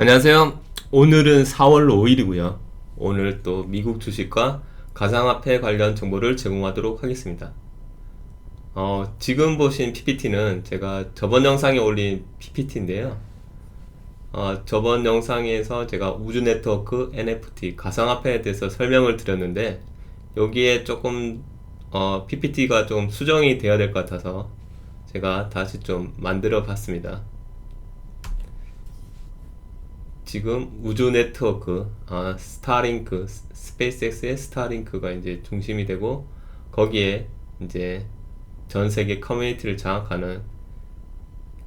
안녕하세요. 오늘은 4월 5일이고요. 오늘 또 미국 주식과 가상화폐 관련 정보를 제공하도록 하겠습니다. 어, 지금 보신 PPT는 제가 저번 영상에 올린 PPT인데요. 어, 저번 영상에서 제가 우주 네트워크 NFT 가상화폐에 대해서 설명을 드렸는데 여기에 조금 어, PPT가 좀 수정이 되어야 될 것 같아서 제가 다시 좀 만들어 봤습니다. 지금 우주 네트워크, 아, 스타링크, 스페이스X의 스타링크가 이제 중심이 되고 거기에 이제 전 세계 커뮤니티를 장악하는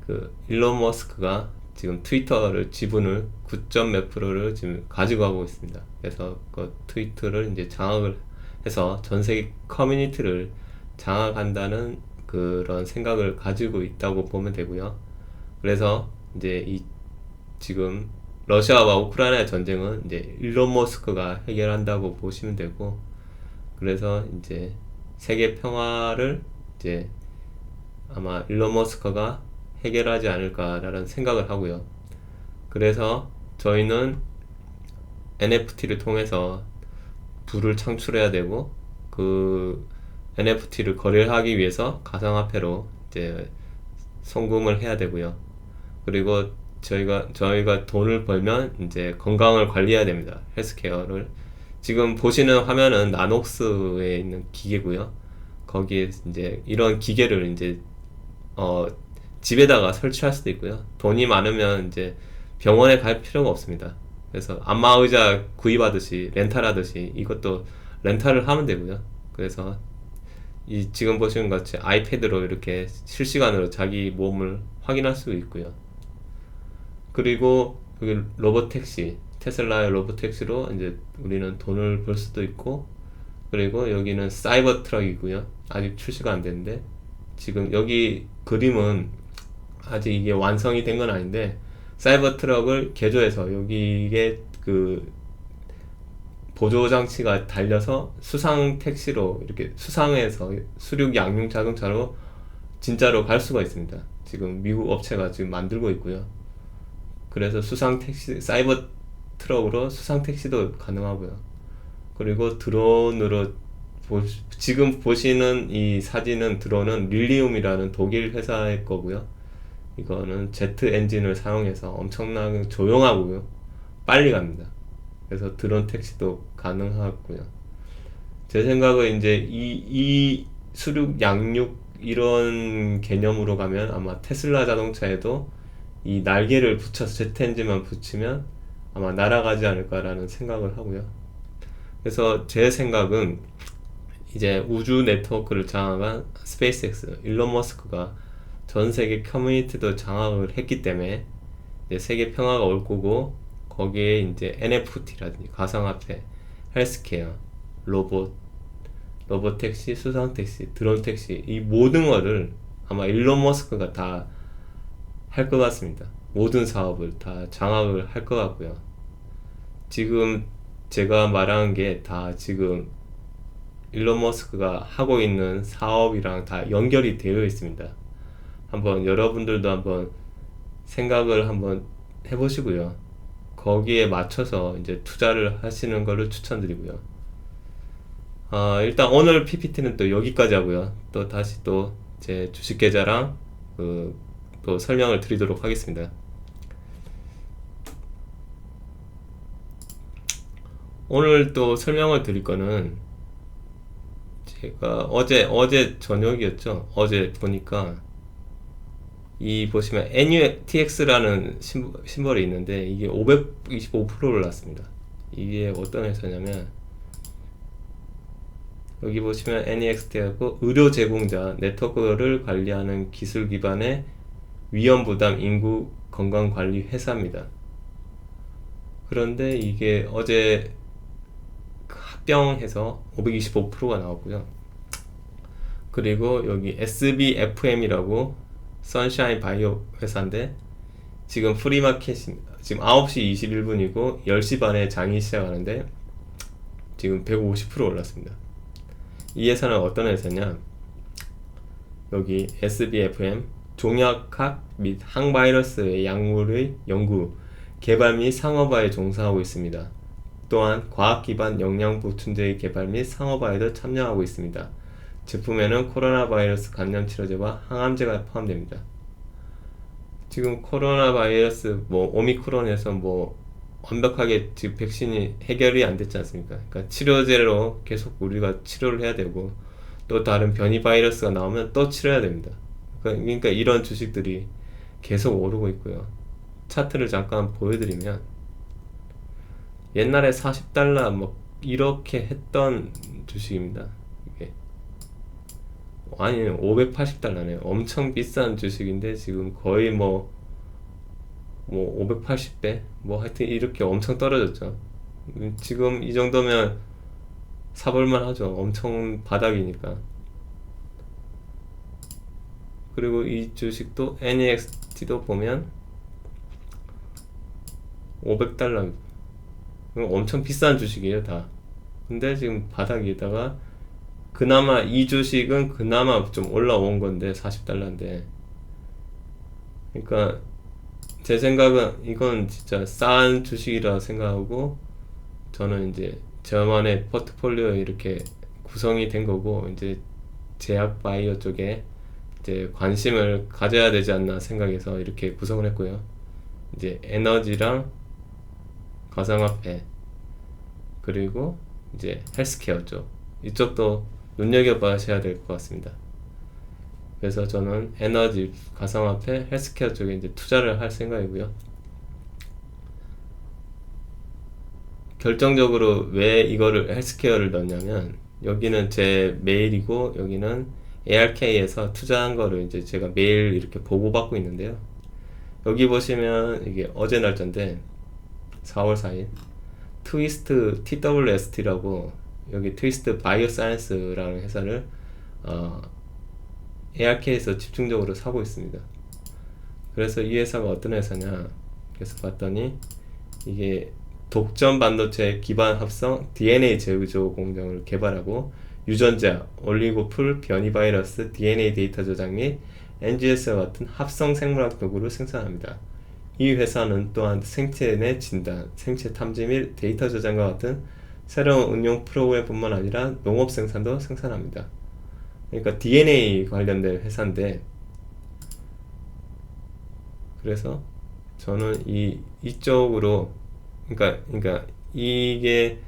그 일론 머스크가 지금 트위터를 지분을 9점 몇 프로를 지금 가지고 가고 있습니다. 그래서 그 트위터를 이제 장악을 해서 전 세계 커뮤니티를 장악한다는 그런 생각을 가지고 있다고 보면 되고요. 그래서 이제 이 지금 러시아와 우크라이나의 전쟁은 이제 일론 머스크가 해결한다고 보시면 되고 그래서 이제 세계 평화를 이제 아마 일론 머스크가 해결하지 않을까라는 생각을 하고요. 그래서 저희는 NFT를 통해서 부를 창출해야 되고 그 NFT를 거래하기 위해서 가상화폐로 이제 송금을 해야 되고요. 그리고 저희가 저희가 돈을 벌면 이제 건강을 관리해야 됩니다. 헬스케어를 지금 보시는 화면은 나녹스에 있는 기계고요. 거기에 이제 이런 기계를 이제 어 집에다가 설치할 수도 있고요. 돈이 많으면 이제 병원에 갈 필요가 없습니다. 그래서 안마 의자 구입하듯이 렌탈하듯이 이것도 렌탈을 하면 되고요. 그래서 이 지금 보시는 것 같이 아이패드로 이렇게 실시간으로 자기 몸을 확인할 수 있고요. 그리고 그 로봇 택시 테슬라의 로봇 택시로 이제 우리는 돈을 벌 수도 있고 그리고 여기는 사이버 트럭이고요. 아직 출시가 안 됐는데 지금 여기 그림은 아직 이게 완성이 된 건 아닌데 사이버 트럭을 개조해서 여기에 그 보조 장치가 달려서 수상 택시로 이렇게 수상해서 수륙 양용 자동차로 진짜로 갈 수가 있습니다. 지금 미국 업체가 지금 만들고 있고요. 그래서 수상 택시 사이버 트럭으로 수상 택시도 가능하고요. 그리고 드론으로 보, 지금 보시는 이 사진은 드론은 릴리움이라는 독일 회사의 거고요. 이거는 제트 엔진을 사용해서 엄청나게 조용하고요. 빨리 갑니다. 그래서 드론 택시도 가능하고요. 제 생각은 이제 이, 이 수륙 양육 이런 개념으로 가면 아마 테슬라 자동차에도 이 날개를 붙여서 제트 엔진만 붙이면 아마 날아가지 않을까라는 생각을 하고요. 그래서 제 생각은 이제 우주 네트워크를 장악한 스페이스X 일론 머스크가 전 세계 커뮤니티도 장악을 했기 때문에 이제 세계 평화가 올 거고 거기에 이제 NFT라든지 가상화폐, 헬스케어, 로봇, 로봇 택시, 수상 택시, 드론 택시 이 모든 거를 아마 일론 머스크가 다 할 것 같습니다. 모든 사업을 다 장악을 할 것 같고요. 지금 제가 말한 게 다 지금 일론 머스크가 하고 있는 사업이랑 다 연결이 되어 있습니다. 한번 여러분들도 한번 생각을 한번 해보시고요. 거기에 맞춰서 이제 투자를 하시는 것을 추천드리고요. 아, 일단 오늘 PPT는 또 여기까지 하고요. 또 다시 또 제 주식 계좌랑 그 또 설명을 드리도록 하겠습니다. 오늘 또 설명을 드릴 거는 제가 어제 어제 저녁이었죠. 어제 보니까 이 보시면 NUTX라는 심벌 이 있는데 이게 525%를 올랐습니다. 이게 어떤 회사냐면 여기 보시면 NEXT하고 의료 제공자 네트워크를 관리하는 기술 기반의 위험 부담 인구 건강 관리 회사입니다. 그런데 이게 어제 합병해서 525%가 나왔고요. 그리고 여기 SBFM이라고 선샤인 바이오 회사인데 지금 프리마켓입니다. 지금 9시 21분이고 10시 반에 장이 시작하는데 지금 150% 올랐습니다. 이 회사는 어떤 회사냐? 여기 SBFM 종약학 및 항바이러스의 약물의 연구 개발 및 상업화에 종사하고 있습니다. 또한 과학 기반 영양 보충제의 개발 및 상업화에도 참여하고 있습니다. 제품에는 코로나 바이러스 감염 치료제와 항암제가 포함됩니다. 지금 코로나 바이러스 뭐 오미크론에서 뭐 완벽하게 지금 백신이 해결이 안 됐지 않습니까? 그러니까 치료제로 계속 우리가 치료를 해야 되고 또 다른 변이 바이러스가 나오면 또 치료해야 됩니다. 그러니까, 그러니까 이런 주식들이 계속 오르고 있고요. 차트를 잠깐 보여드리면 옛날에 40달러 뭐 이렇게 했던 주식입니다. 이게 아니 580달러네요. 엄청 비싼 주식인데 지금 거의 뭐 뭐 580배 뭐 하여튼 이렇게 엄청 떨어졌죠. 지금 이 정도면 사볼만 하죠. 엄청 바닥이니까. 그리고 이 주식도 NEXT도 보면 500달러. 엄청 비싼 주식이에요 다. 근데 지금 바닥에다가 그나마 이 주식은 그나마 좀 올라온 건데 40달러인데. 그러니까 제 생각은 이건 진짜 싼 주식이라 생각하고 저는 이제 저만의 포트폴리오 이렇게 구성이 된 거고 이제 제약 바이오 쪽에 이제 관심을 가져야 되지 않나 생각해서 이렇게 구성을 했고요. 이제 에너지랑 가상화폐 그리고 이제 헬스케어 쪽 이쪽도 눈여겨봐셔야 될 것 같습니다. 그래서 저는 에너지, 가상화폐, 헬스케어 쪽에 이제 투자를 할 생각이고요. 결정적으로 왜 이거를 헬스케어를 넣냐면 여기는 제 메일이고 여기는 ARK에서 투자한 거를 이제 제가 매일 이렇게 보고받고 있는데요. 여기 보시면 이게 어제 날짜인데 4월 4일 트위스트 TWST라고 여기 트위스트 바이오 사이언스라는 회사를 어, ARK에서 집중적으로 사고 있습니다. 그래서 이 회사가 어떤 회사냐 그래서 봤더니 이게 독점 반도체 기반 합성 DNA 제조 공정을 개발하고 유전자, 올리고풀, 변이 바이러스, DNA 데이터 저장 및 NGS와 같은 합성 생물학 도구를 생산합니다. 이 회사는 또한 생체 내 진단, 생체 탐지 및 데이터 저장과 같은 새로운 응용 프로그램뿐만 아니라 농업 생산도 생산합니다. 그러니까 DNA 관련된 회사인데 그래서 저는 이 이쪽으로 그러니까 그러니까 이게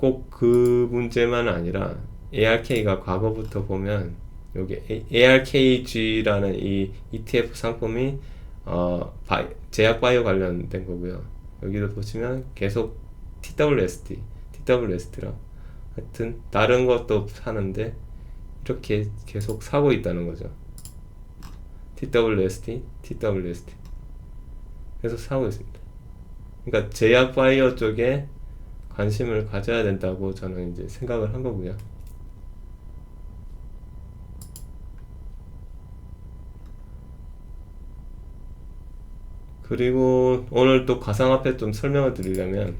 꼭 그 문제만 아니라 ARK가 과거부터 보면 여기 ARKG라는 이 ETF 상품이 어, 바이, 제약 바이오 관련된 거고요. 여기도 보시면 계속 TWST, TWST랑 하여튼 다른 것도 사는데 이렇게 계속 사고 있다는 거죠. TWST, TWST 계속 사고 있습니다. 그러니까 제약 바이오 쪽에 관심을 가져야 된다고 저는 이제 생각을 한 거고요. 그리고 오늘 또 가상화폐 좀 설명을 드리려면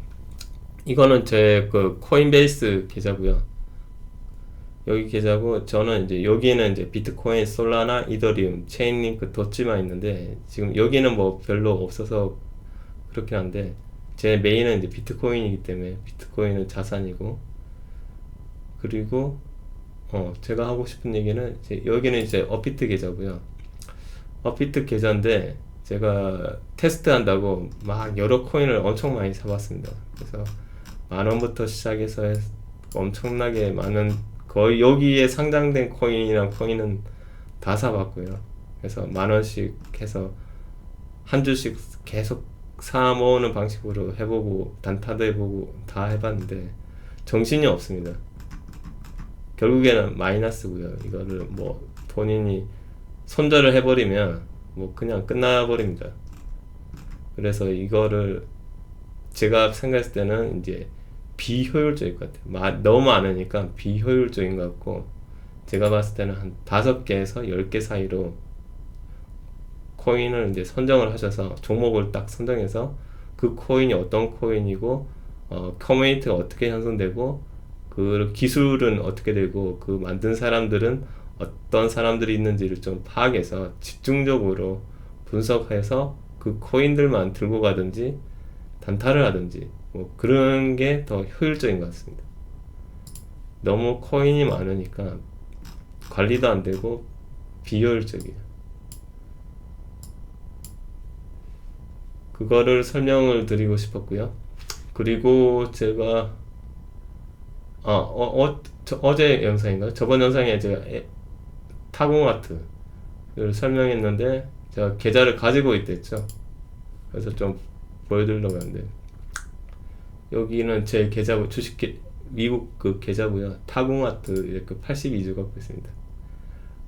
이거는 제 그 코인베이스 계좌고요. 여기 계좌고 저는 이제 여기는 이제 비트코인, 솔라나, 이더리움, 체인링크, 도치만 있는데 지금 여기는 뭐 별로 없어서 그렇긴 한데 제 메인은 이제 비트코인이기 때문에 비트코인은 자산이고 그리고 어 제가 하고 싶은 얘기는 이제 여기는 이제 업비트 계좌고요. 업비트 계좌인데 제가 테스트 한다고 막 여러 코인을 엄청 많이 사봤습니다. 그래서 만 원부터 시작해서 엄청나게 많은 거의 여기에 상장된 코인이랑 코인은 다 사봤고요. 그래서 만 원씩 해서 한 주씩 계속 사 모으는 방식으로 해보고 단타도 해보고 다 해봤는데 정신이 없습니다. 결국에는 마이너스고요. 이거를 뭐 본인이 손절을 해버리면 뭐 그냥 끝나버립니다. 그래서 이거를 제가 생각했을 때는 이제 비효율적일 것 같아요. 너무 많으니까 비효율적인 것 같고 제가 봤을 때는 한 다섯 개에서 열 개 사이로 코인을 이제 선정을 하셔서 종목을 딱 선정해서 그 코인이 어떤 코인이고 어, 커뮤니티가 어떻게 형성되고 그 기술은 어떻게 되고 그 만든 사람들은 어떤 사람들이 있는지를 좀 파악해서 집중적으로 분석해서 그 코인들만 들고 가든지 단타를 하든지 뭐 그런 게 더 효율적인 것 같습니다. 너무 코인이 많으니까 관리도 안 되고 비효율적이에요. 그거를 설명을 드리고 싶었고요. 그리고 제가 아, 어, 어, 저, 어제 영상인가요? 저번 영상에 제가 에, 타공 아트를 설명했는데 제가 계좌를 가지고 있댔죠. 그래서 좀 보여드리려고 하는데 여기는 제 계좌고 주식 계, 미국 그 계좌고요. 타공 아트 이렇게 82주 갖고 있습니다.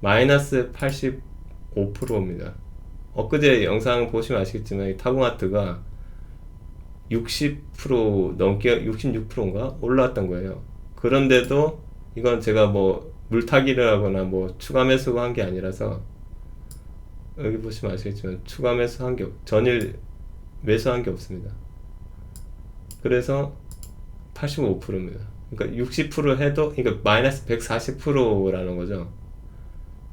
마이너스 85%입니다. 엊그제 영상 보시면 아시겠지만 이 타공 아트가 60% 넘게 66%인가 올라왔던 거예요. 그런데도 이건 제가 뭐 물타기를 하거나 뭐 추가 매수가 한게 아니라서 여기 보시면 아시겠지만 추가 매수 한 게 없- 전일 매수한 게 없습니다. 그래서 85%입니다. 그러니까 60% 해도 그러니까 마이너스 140%라는 거죠.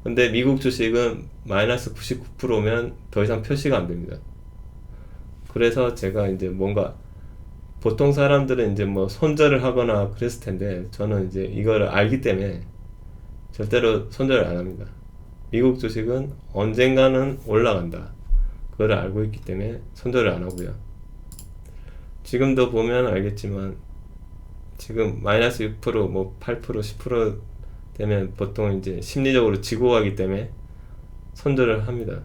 근데 미국 주식은 마이너스 99%면 더 이상 표시가 안 됩니다. 그래서 제가 이제 뭔가 보통 사람들은 이제 뭐 손절을 하거나 그랬을 텐데 저는 이제 이걸 알기 때문에 절대로 손절을 안 합니다. 미국 주식은 언젠가는 올라간다. 그걸 알고 있기 때문에 손절을 안 하고요. 지금도 보면 알겠지만 지금 마이너스 6%, 뭐 8%, 10% 되면 보통 이제 심리적으로 지고 가기 때문에 손절을 합니다.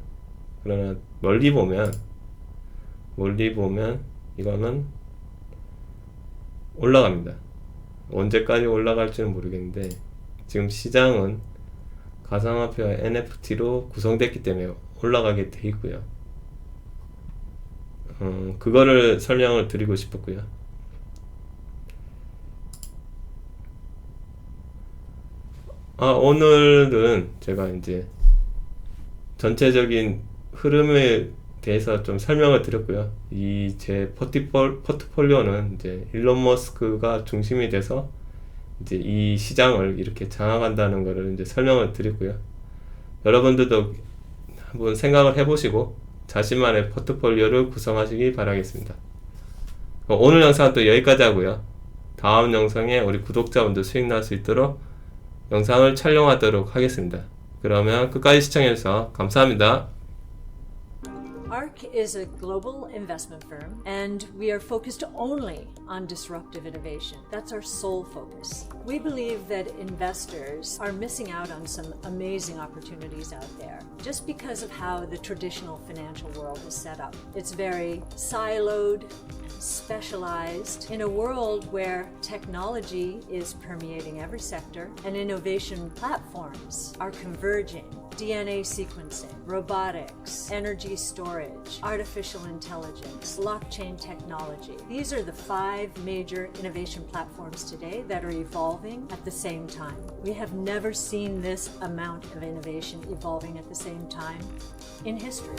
그러나 멀리 보면 멀리 보면 이거는 올라갑니다. 언제까지 올라갈지는 모르겠는데 지금 시장은 가상화폐와 NFT로 구성됐기 때문에 올라가게 돼 있고요. 음, 그거를 설명을 드리고 싶었고요. 아, 오늘은 제가 이제 전체적인 흐름에 대해서 좀 설명을 드렸고요. 이 제 포트폴리오는 이제 일론 머스크가 중심이 돼서 이제 이 시장을 이렇게 장악한다는 것을 이제 설명을 드렸고요. 여러분들도 한번 생각을 해보시고 자신만의 포트폴리오를 구성하시기 바라겠습니다. 오늘 영상은 또 여기까지 하고요. 다음 영상에 우리 구독자분들 수익 날 수 있도록 영상을 촬영하도록 하겠습니다. 그러면 끝까지 시청해주셔서 감사합니다. ARC is a global investment firm, and we are focused only on disruptive innovation. That's our sole focus. We believe that investors are missing out on some amazing opportunities out there just because of how the traditional financial world is set up. It's very siloed, specialized in a world where technology is permeating every sector and innovation platforms are converging. DNA sequencing, robotics, energy storage, artificial intelligence, blockchain technology. These are the five major innovation platforms today that are evolving at the same time. We have never seen this amount of innovation evolving at the same time in history.